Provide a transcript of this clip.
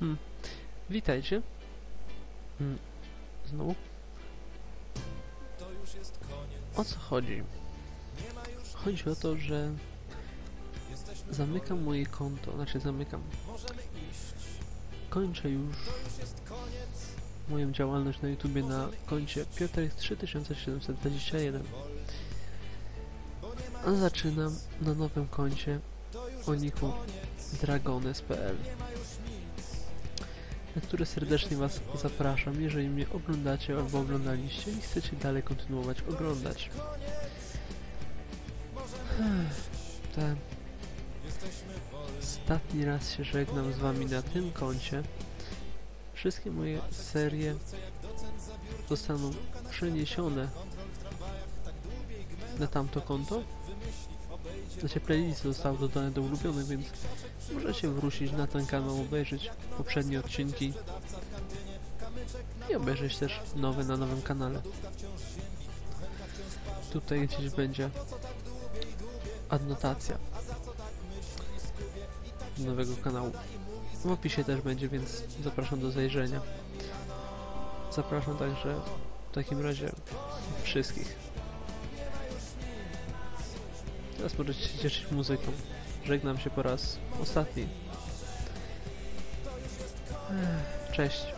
Hmm. Witajcie. Hmm. Znowu? O co chodzi? Chodzi o to, że zamykam moje konto, znaczy zamykam. Kończę już moją działalność na YouTubie na koncie Piotrek 3721. A zaczynam na nowym koncie o dragones.pl na które serdecznie Was zapraszam, jeżeli mnie oglądacie albo oglądaliście i chcecie dalej kontynuować oglądać. Tak. Ostatni raz się żegnam z Wami na tym koncie. Wszystkie moje serie zostaną przeniesione na tamto konto. Znaczy playlisty zostały dodane do ulubionych, więc możecie wrócić na ten kanał, obejrzeć poprzednie odcinki i obejrzeć też nowe na nowym kanale. Tutaj gdzieś będzie adnotacja nowego kanału. W opisie też będzie, więc zapraszam do zajrzenia. Zapraszam także w takim razie wszystkich. Teraz możecie się cieszyć muzyką. Żegnam się po raz ostatni. Cześć.